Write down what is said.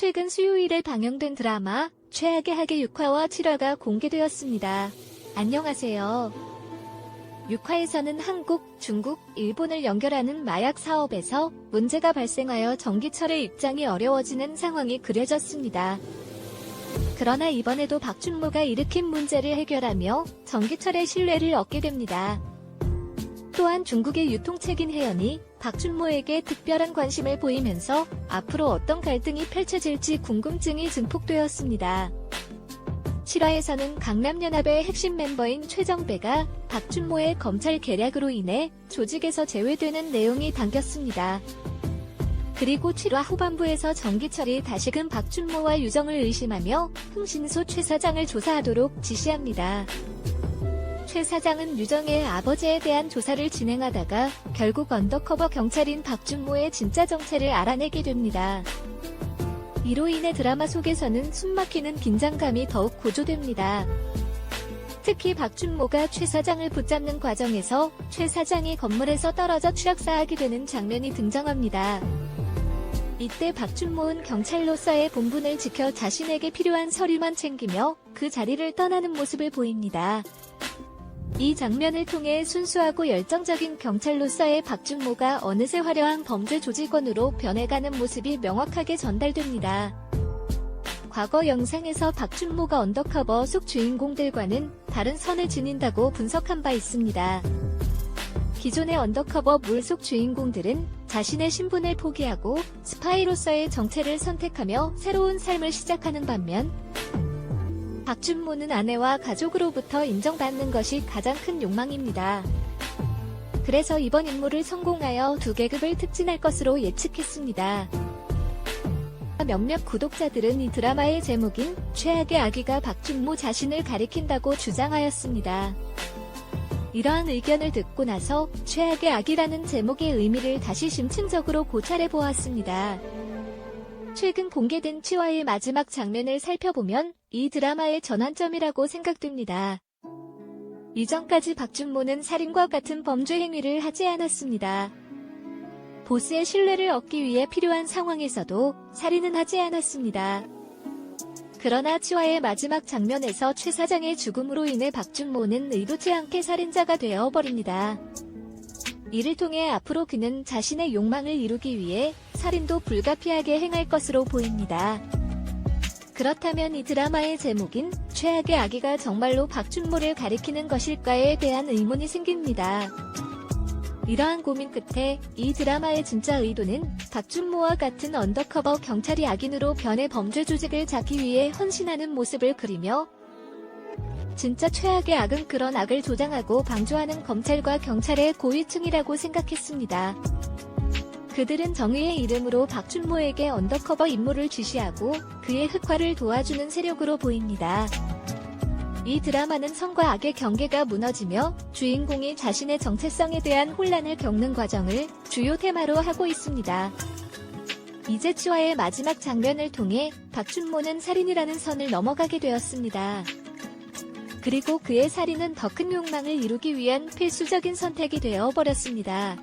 최근 수요일에 방영된 드라마 최악의 학의 6화와 7화가 공개되었습니다. 안녕하세요. 6화에서는 한국, 중국, 일본을 연결하는 마약 사업에서 문제가 발생하여 전기철의 입장이 어려워지는 상황이 그려졌습니다. 그러나 이번에도 박준모가 일으킨 문제를 해결하며 전기철의 신뢰를 얻게 됩니다. 또한 중국의 유통책인 혜연이 박준모에게 특별한 관심을 보이면서 앞으로 어떤 갈등이 펼쳐질지 궁금증이 증폭되었습니다. 7화에서는 강남연합의 핵심 멤버인 최정배가 박준모의 검찰 계략으로 인해 조직에서 제외되는 내용이 담겼습니다. 그리고 7화 후반부에서 정기철이 다시금 박준모와 유정을 의심하며 흥신소 최 사장을 조사하도록 지시합니다. 최 사장은 유정의 아버지에 대한 조사를 진행하다가 결국 언더커버 경찰인 박준모의 진짜 정체를 알아내게 됩니다. 이로 인해 드라마 속에서는 숨막히는 긴장감이 더욱 고조됩니다. 특히 박준모가 최 사장을 붙잡는 과정에서 최 사장이 건물에서 떨어져 추락사하게 되는 장면이 등장합니다. 이때 박준모는 경찰로서의 본분을 지켜 자신에게 필요한 서류만 챙기며 그 자리를 떠나는 모습을 보입니다. 이 장면을 통해 순수하고 열정적인 경찰로서의 박준모가 어느새 화려한 범죄 조직원으로 변해가는 모습이 명확하게 전달됩니다. 과거 영상에서 박준모가 언더커버 속 주인공들과는 다른 선을 지닌다고 분석한 바 있습니다. 기존의 언더커버 물속 주인공들은 자신의 신분을 포기하고 스파이로서의 정체를 선택하며 새로운 삶을 시작하는 반면 박준모는 아내와 가족으로부터 인정받는 것이 가장 큰 욕망입니다. 그래서 이번 임무를 성공하여 두 계급을 특진할 것으로 예측했습니다. 몇몇 구독자들은 이 드라마의 제목인 최악의 아기가 박준모 자신을 가리킨다고 주장하였습니다. 이러한 의견을 듣고 나서 최악의 아기라는 제목의 의미를 다시 심층적으로 고찰해 보았습니다. 최근 공개된 치와의 마지막 장면을 살펴보면 이 드라마의 전환점이라고 생각됩니다. 이전까지 박준모는 살인과 같은 범죄 행위를 하지 않았습니다. 보스의 신뢰를 얻기 위해 필요한 상황에서도 살인은 하지 않았습니다. 그러나 치와의 마지막 장면에서 최 사장의 죽음으로 인해 박준모는 의도치 않게 살인자가 되어버립니다. 이를 통해 앞으로 그는 자신의 욕망을 이루기 위해 살인도 불가피하게 행할 것으로 보입니다. 그렇다면 이 드라마의 제목인 최악의 아기가 정말로 박준모를 가리키는 것일까에 대한 의문이 생깁니다. 이러한 고민 끝에 이 드라마의 진짜 의도는 박준모와 같은 언더커버 경찰이 악인으로 변해 범죄 조직을 잡기 위해 헌신하는 모습을 그리며 진짜 최악의 악은 그런 악을 조장하고 방조하는 검찰과 경찰의 고위층이라고 생각했습니다. 그들은 정의의 이름으로 박준모에게 언더커버 임무를 지시하고 그의 흑화를 도와주는 세력으로 보입니다. 이 드라마는 선과 악의 경계가 무너지며 주인공이 자신의 정체성에 대한 혼란을 겪는 과정을 주요 테마로 하고 있습니다. 이재치와의 마지막 장면을 통해 박준모는 살인이라는 선을 넘어가게 되었습니다. 그리고 그의 살인은 더 큰 욕망을 이루기 위한 필수적인 선택이 되어 버렸습니다.